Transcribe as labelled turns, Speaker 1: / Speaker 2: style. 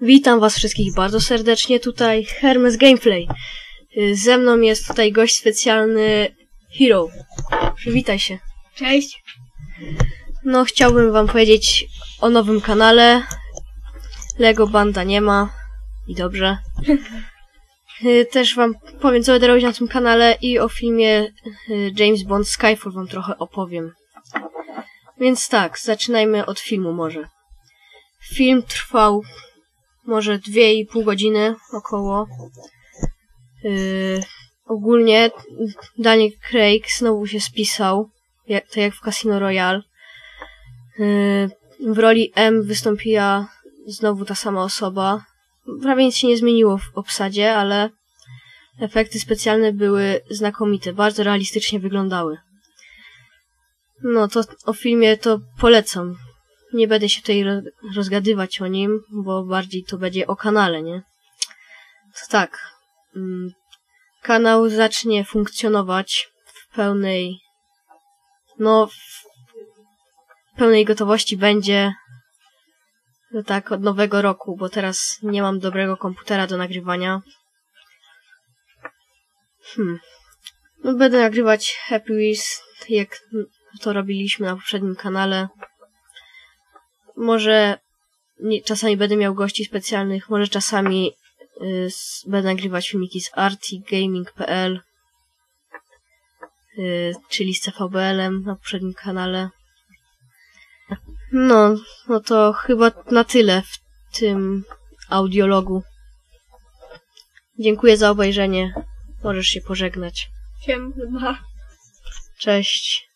Speaker 1: Witam was wszystkich bardzo serdecznie tutaj, Hermes Gameplay. Y, Ze mną jest tutaj gość specjalny Hero. Przywitaj się.
Speaker 2: Cześć.
Speaker 1: No, chciałbym wam powiedzieć o nowym kanale. Lego Banda nie ma. I dobrze. Y, Też wam powiem, co będę robić na tym kanale i o filmie y, James Bond Skyfall wam trochę opowiem. Więc tak, zaczynajmy od filmu może. Film trwał może dwie i pół godziny około. Yy, ogólnie Daniel Craig znowu się spisał, jak, tak jak w Casino Royale. Yy, w roli M wystąpiła znowu ta sama osoba. Prawie nic się nie zmieniło w obsadzie, ale efekty specjalne były znakomite, bardzo realistycznie wyglądały. No to o filmie to polecam. Nie będę się tutaj ro- rozgadywać o nim, bo bardziej to będzie o kanale, nie? To tak. mm, Kanał zacznie funkcjonować w pełnej. No, w pełnej gotowości będzie. No tak, od nowego roku, bo teraz nie mam dobrego komputera do nagrywania. Hmm. No, będę nagrywać Happy Wheels, jak to robiliśmy na poprzednim kanale. Może nie, czasami będę miał gości specjalnych, może czasami y, będę nagrywać filmiki z artigaming.pl y, czyli z CVBL-em na poprzednim kanale. No, no to chyba na tyle w tym audiologu. Dziękuję za obejrzenie. Możesz się pożegnać. Cześć.